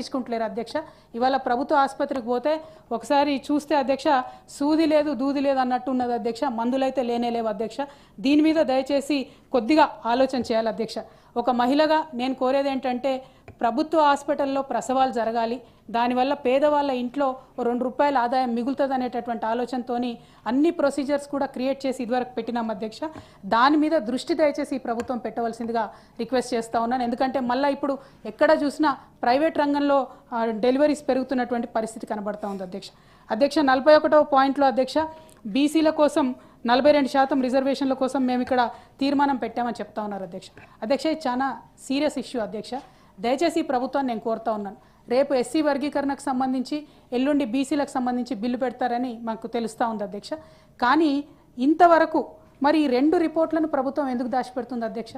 పట్టించుకుంటలేరు అధ్యక్ష. ఇవాళ ప్రభుత్వ ఆసుపత్రికి పోతే ఒకసారి చూస్తే అధ్యక్ష సూది లేదు దూది లేదు అన్నట్టు ఉన్నది అధ్యక్ష. మందులైతే లేనే లేవు అధ్యక్ష. దీని మీద దయచేసి కొద్దిగా ఆలోచన చేయాలి అధ్యక్ష. ఒక మహిళగా నేను కోరేది ఏంటంటే ప్రభుత్వ హాస్పిటల్లో ప్రసవాలు జరగాలి. దానివల్ల పేదవాళ్ళ ఇంట్లో రెండు రూపాయల ఆదాయం మిగులుతుంది అనేటటువంటి ఆలోచనతోని అన్ని ప్రొసీజర్స్ కూడా క్రియేట్ చేసి ఇదివరకు పెట్టినాం అధ్యక్ష. దాని మీద దృష్టి దయచేసి ఈ ప్రభుత్వం పెట్టవలసిందిగా రిక్వెస్ట్ చేస్తూ ఉన్నాను. ఎందుకంటే మళ్ళీ ఇప్పుడు ఎక్కడ చూసినా ప్రైవేట్ రంగంలో డెలివరీస్ పెరుగుతున్నటువంటి పరిస్థితి కనబడతా ఉంది అధ్యక్ష. అధ్యక్ష నలభై ఒకటవ పాయింట్లో అధ్యక్ష బీసీల కోసం నలభై రెండు శాతం రిజర్వేషన్ల కోసం మేము ఇక్కడ తీర్మానం పెట్టామని చెప్తా ఉన్నారు అధ్యక్ష. అధ్యక్ష ఇది చాలా సీరియస్ ఇష్యూ అధ్యక్ష. దయచేసి ఈ ప్రభుత్వాన్ని నేను కోరుతా ఉన్నాను. రేపు ఎస్సీ వర్గీకరణకు సంబంధించి ఎల్లుండి బీసీలకు సంబంధించి బిల్లు పెడతారని మాకు తెలుస్తూ ఉంది అధ్యక్ష. కానీ ఇంతవరకు మరి ఈ రెండు రిపోర్ట్లను ప్రభుత్వం ఎందుకు దాచిపెడుతుంది అధ్యక్ష?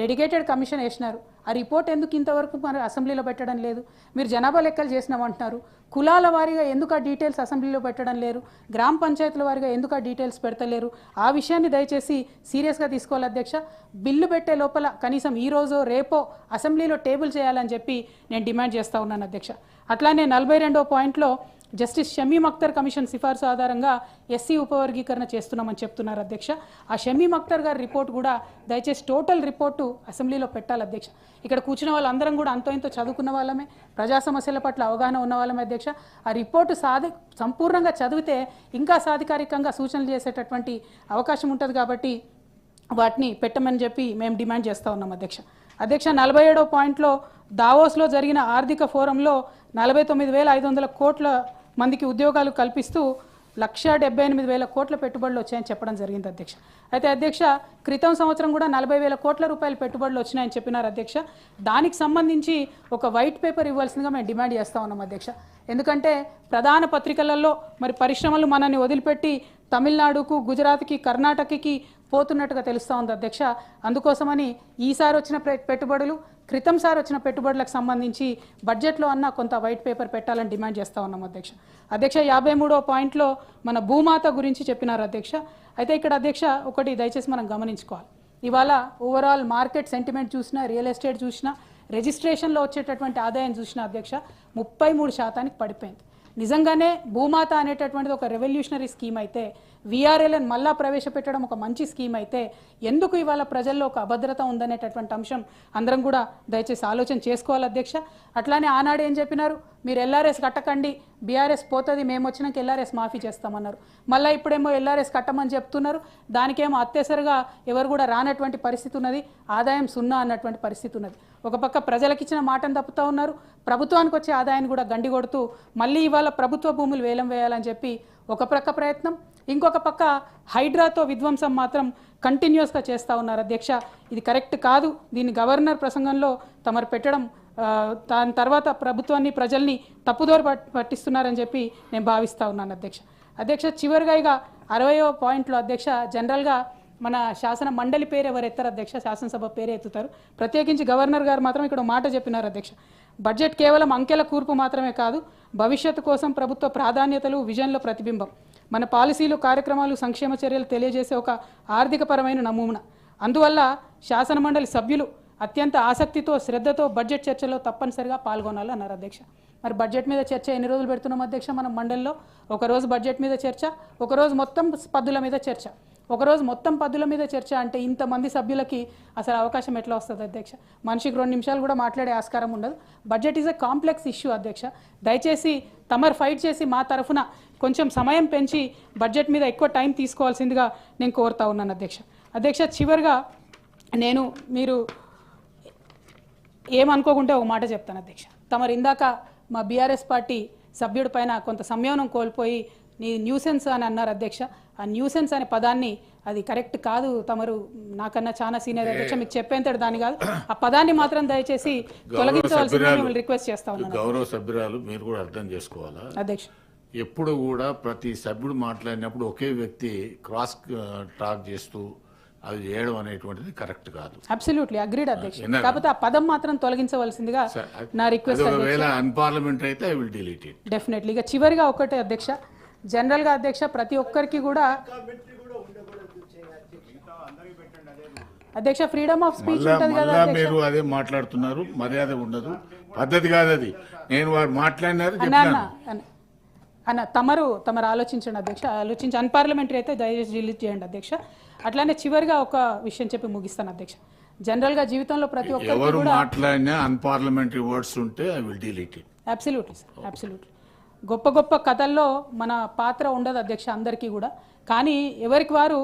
డెడికేటెడ్ కమిషన్ వేసినారు. ఆ రిపోర్ట్ ఎందుకు ఇంతవరకు మరి అసెంబ్లీలో పెట్టడం లేదు? మీరు జనాభా లెక్కలు చేసినామంటున్నారు కులాల వారీగా ఎందుకు ఆ డీటెయిల్స్ అసెంబ్లీలో పెట్టడం లేరు? గ్రామ పంచాయతీల వారీగా ఎందుకు ఆ డీటెయిల్స్ పెడతలేరు? ఆ విషయాన్ని దయచేసి సీరియస్గా తీసుకోవాలి అధ్యక్ష. బిల్లు పెట్టే లోపల కనీసం ఈరోజు రేపో అసెంబ్లీలో టేబుల్ చేయాలని చెప్పి నేను డిమాండ్ చేస్తా ఉన్నాను అధ్యక్ష. అట్లానే నలభై రెండో పాయింట్లో జస్టిస్ షమీమ్ అఖ్తర్ కమిషన్ సిఫార్సు ఆధారంగా ఎస్సీ ఉపవర్గీకరణ చేస్తున్నామని చెప్తున్నారు అధ్యక్ష. ఆ షమీమ్ అఖ్తర్ గారి రిపోర్ట్ కూడా దయచేసి టోటల్ రిపోర్టు అసెంబ్లీలో పెట్టాలి అధ్యక్ష. ఇక్కడ కూర్చున్న వాళ్ళందరం కూడా అంతో ఇంతో చదువుకున్న వాళ్ళమే ప్రజా సమస్యల పట్ల అవగాహన ఉన్న వాళ్ళమే అధ్యక్ష. ఆ రిపోర్టు సాధి సంపూర్ణంగా చదివితే ఇంకా సాధికారికంగా సూచనలు చేసేటటువంటి అవకాశం ఉంటుంది కాబట్టి వాటిని పెట్టమని చెప్పి మేము డిమాండ్ చేస్తూ ఉన్నాం అధ్యక్ష. అధ్యక్ష నలభై ఏడో పాయింట్లో దావోస్లో జరిగిన ఆర్థిక ఫోరంలో నలభై తొమ్మిది వేల ఐదు వందల కోట్ల మందికి ఉద్యోగాలు కల్పిస్తూ లక్ష డెబ్బై ఎనిమిది వేల కోట్ల పెట్టుబడులు వచ్చాయని చెప్పడం జరిగింది అధ్యక్ష. అయితే అధ్యక్ష క్రితం సంవత్సరం కూడా నలభై వేల కోట్ల రూపాయల పెట్టుబడులు వచ్చినాయని చెప్పినారు అధ్యక్ష. దానికి సంబంధించి ఒక వైట్ పేపర్ ఇవ్వాల్సిందిగా మేము డిమాండ్ చేస్తూ ఉన్నాం అధ్యక్ష. ఎందుకంటే ప్రధాన పత్రికలలో మరి పరిశ్రమలు మనల్ని వదిలిపెట్టి తమిళనాడుకు గుజరాత్కి కర్ణాటకకి పోతున్నట్టుగా తెలుస్తూ ఉంది అధ్యక్ష. అందుకోసమని ఈసారి వచ్చిన పెట్టుబడులు క్రితం సారి వచ్చిన పెట్టుబడులకు సంబంధించి బడ్జెట్లో అన్న కొంత వైట్ పేపర్ పెట్టాలని డిమాండ్ చేస్తూ ఉన్నాం అధ్యక్ష. అధ్యక్ష యాభై మూడో పాయింట్లో మన భూమాత గురించి చెప్పినారు అధ్యక్ష. అయితే ఇక్కడ అధ్యక్ష ఒకటి దయచేసి మనం గమనించుకోవాలి. ఇవాళ ఓవరాల్ మార్కెట్ సెంటిమెంట్ చూసినా రియల్ ఎస్టేట్ చూసినా రిజిస్ట్రేషన్లో వచ్చేటటువంటి ఆదాయం చూసిన అధ్యక్ష ముప్పై మూడు శాతానికి పడిపోయింది. నిజంగానే భూమాత అనేటటువంటిది ఒక రెవల్యూషనరీ స్కీమ్ అయితే విఆర్ఎల్ఎన్ మళ్ళా ప్రవేశపెట్టడం ఒక మంచి స్కీమ్ అయితే ఎందుకు ఇవాళ ప్రజల్లో ఒక అభద్రత ఉందనేటటువంటి అంశం అందరం కూడా దయచేసి ఆలోచన చేసుకోవాలి అధ్యక్ష. అట్లానే ఆనాడు ఏం చెప్పినారు? మీరు ఎల్ఆర్ఎస్ కట్టకండి బీఆర్ఎస్ పోతుంది మేము వచ్చినాక ఎల్ఆర్ఎస్ మాఫీ చేస్తామన్నారు. మళ్ళీ ఇప్పుడేమో ఎల్ఆర్ఎస్ కట్టమని చెప్తున్నారు దానికేమో అత్యసరిగా ఎవరు కూడా రానటువంటి పరిస్థితి ఉన్నది ఆదాయం సున్నా అన్నటువంటి పరిస్థితి ఉన్నది. ఒక పక్క ప్రజలకు ఇచ్చిన మాటను తప్పుతూ ఉన్నారు ప్రభుత్వానికి వచ్చే ఆదాయాన్ని కూడా గండి కొడుతూ మళ్ళీ ఇవాళ ప్రభుత్వ భూములు వేలం వేయాలని చెప్పి ఒక ప్రక్క ప్రయత్నం ఇంకొక పక్క హైడ్రాతో విధ్వంసం మాత్రం కంటిన్యూస్గా చేస్తూ ఉన్నారు అధ్యక్ష. ఇది కరెక్ట్ కాదు దీన్ని గవర్నర్ ప్రసంగంలో తమరు పెట్టడం దాని తర్వాత ప్రభుత్వాన్ని ప్రజల్ని తప్పుదోరు పట్టిస్తున్నారని చెప్పి నేను భావిస్తూ ఉన్నాను అధ్యక్ష. అధ్యక్ష చివరిగా ఇక అరవయో పాయింట్లో అధ్యక్ష జనరల్గా మన శాసన మండలి పేరు ఎవరు ఎత్తారు అధ్యక్ష? శాసనసభ పేరు ఎత్తుతారు. ప్రత్యేకించి గవర్నర్ గారు మాత్రం ఇక్కడ మాట చెప్పినారు అధ్యక్ష. బడ్జెట్ కేవలం అంకెల కూర్పు మాత్రమే కాదు భవిష్యత్తు కోసం ప్రభుత్వ ప్రాధాన్యతలు విజన్ల ప్రతిబింబం. మన పాలసీలు కార్యక్రమాలు సంక్షేమ చర్యలు తెలియజేసే ఒక ఆర్థికపరమైన నమూనా. అందువల్ల శాసన మండలి సభ్యులు అత్యంత ఆసక్తితో శ్రద్ధతో బడ్జెట్ చర్చలో తప్పనిసరిగా పాల్గొనాలి అన్నారు అధ్యక్ష. మరి బడ్జెట్ మీద చర్చ ఎన్ని రోజులు పెడుతున్నాం అధ్యక్ష మనం మండలిలో? ఒకరోజు బడ్జెట్ మీద చర్చ ఒకరోజు మొత్తం పద్దుల మీద చర్చ. ఒకరోజు మొత్తం పద్దుల మీద చర్చ అంటే ఇంతమంది సభ్యులకి అసలు అవకాశం ఎట్లా వస్తుంది అధ్యక్ష? మనిషికి రెండు నిమిషాలు కూడా మాట్లాడే ఆస్కారం ఉండదు. Budget is a complex issue అధ్యక్ష. దయచేసి తమరు ఫైట్ చేసి మా తరఫున కొంచెం సమయం పెంచి బడ్జెట్ మీద ఎక్కువ టైం తీసుకోవాల్సిందిగా నేను కోరుతా ఉన్నాను అధ్యక్ష. అధ్యక్ష చివరిగా నేను మీరు ఏమనుకోకుంటే ఒక మాట చెప్తాను అధ్యక్ష. తమరు ఇందాక మా బీఆర్ఎస్ పార్టీ సభ్యుడి పైన కొంత సంయమనం కోల్పోయి నీ న్యూసెన్స్ అని అన్నారు అధ్యక్ష. ఆ న్యూసెన్స్ అనే పదాన్ని అది కరెక్ట్ కాదు. తమరు నాకన్నా చాలా సీనియర్ అధ్యక్ష మీకు చెప్పేంతటి దాని కాదు. ఆ పదాన్ని మాత్రం దయచేసి తొలగించవలసిందిగా మిమ్మల్ని రిక్వెస్ట్ చేస్తా ఉన్నాను. గౌరవ సభ్యురాలు మీరు కూడా అర్థం చేసుకోవాలా? అధ్యక్ష. ఎప్పుడు కూడా ప్రతి సభ్యుడు మాట్లాడినప్పుడు ఒకే వ్యక్తి క్రాస్ టాక్ చేస్తూ అది చేయడం అనేటువంటిది కరెక్ట్ కాదు. అబ్సల్యూట్లీ అగ్రీడ్ అధ్యక్ష? కాకపోతే ఆ పదం మాత్రం తొలగించవలసిందిగా నా రిక్వెస్ట్ ఒకవేళ అన్పార్లమెంటరీ అయితే I will delete it definitely ఇక చివరిగా ఒకటే అధ్యక్ష. జనరల్గా అధ్యక్ష ప్రతి ఒక్కరికి కూడా అధ్యక్ష ఫ్రీడమ్ ఆఫ్ స్పీచ్ ఉంటుంది కదా మీరు అదే మాట్లాడుతున్నారు మర్యాద ఉండదు. పద్ధతి కాదు అది నేను వారు మాట్లాడినారు అన్న తమరు తమరు ఆలోచించండి అధ్యక్ష. ఆలోచించి అన్పార్లమెంటరీ అయితే దయచేసి రిలీజ్ చేయండి అధ్యక్ష. అట్లానే చివరిగా ఒక విషయం చెప్పి ముగిస్తాను అధ్యక్ష. జనరల్గా జీవితంలో ప్రతి కూడా మాట్లాడినా అన్పార్లమెంటరీ వర్డ్స్ ఉంటే I will delete it. Absolutely sir absolutely గొప్ప గొప్ప కథల్లో మన పాత్ర ఉండదు అధ్యక్ష అందరికీ కూడా. కానీ ఎవరికి వారు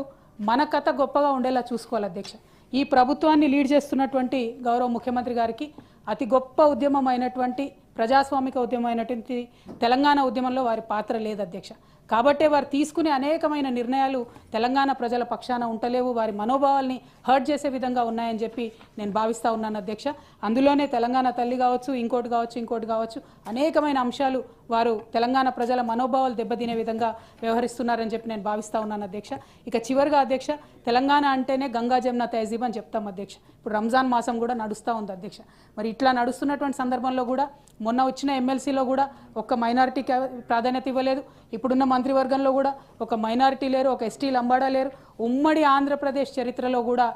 మన కథ గొప్పగా ఉండేలా చూసుకోవాలి అధ్యక్ష. ఈ ప్రభుత్వాన్ని లీడ్ చేస్తున్నటువంటి గౌరవ ముఖ్యమంత్రి గారికి అతి గొప్ప ఉద్యమం అయినటువంటి ప్రజాస్వామిక ఉద్యమం అయినటువంటి తెలంగాణ ఉద్యమంలో వారి పాత్ర లేదు అధ్యక్ష. కాబట్టే వారు తీసుకునే అనేకమైన నిర్ణయాలు తెలంగాణ ప్రజల పక్షాన ఉంటలేవు వారి మనోభావాల్ని హర్ట్ చేసే విధంగా ఉన్నాయని చెప్పి నేను భావిస్తా ఉన్నాను అధ్యక్ష. అందులోనే తెలంగాణ తల్లి కావచ్చు ఇంకోటి కావచ్చు ఇంకోటి కావచ్చు అనేకమైన అంశాలు వారు తెలంగాణ ప్రజల మనోభావాలు దెబ్బతినే విధంగా వ్యవహరిస్తున్నారని చెప్పి నేను భావిస్తా ఉన్నాను అధ్యక్ష. ఇక చివరిగా అధ్యక్ష తెలంగాణ అంటేనే గంగా జమున తహజీబ్ అని చెప్తాం అధ్యక్ష. ఇప్పుడు రంజాన్ మాసం కూడా నడుస్తూ ఉంది అధ్యక్ష. మరి ఇట్లా నడుస్తున్నటువంటి సందర్భంలో కూడా మొన్న వచ్చిన ఎమ్మెల్సీలో కూడా ఒక మైనారిటీకి ప్రాధాన్యత ఇవ్వలేదు. ఇప్పుడున్న మంత్రివర్గంలో కూడా ఒక మైనారిటీ లేరు ఒక ఎస్టీ లంబాడా లేరు. ఉమ్మడి ఆంధ్రప్రదేశ్ చరిత్రలో కూడా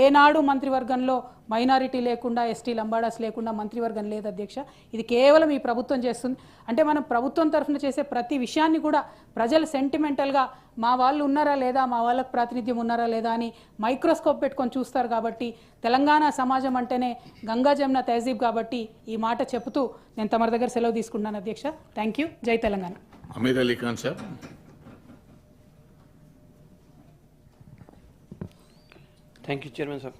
ఏనాడు మంత్రివర్గంలో మైనారిటీ లేకుండా ఎస్టీ లంబాడాస్ లేకుండా మంత్రివర్గం లేదు అధ్యక్ష. ఇది కేవలం ఈ ప్రభుత్వం చేస్తుంది. అంటే మనం ప్రభుత్వం తరఫున చేసే ప్రతి విషయాన్ని కూడా ప్రజలు సెంటిమెంటల్గా మా వాళ్ళు ఉన్నారా లేదా మా వాళ్ళకి ప్రాతినిధ్యం ఉన్నారా లేదా అని మైక్రోస్కోప్ పెట్టుకొని చూస్తారు కాబట్టి తెలంగాణ సమాజం అంటేనే గంగా జమున తహజీబ్ కాబట్టి ఈ మాట చెబుతూ నేను తమరి దగ్గర సెలవు తీసుకుంటున్నాను అధ్యక్ష. థ్యాంక్ యూ జై Telangana. Amir Ali Khan sir. Thank you, Chairman, sir.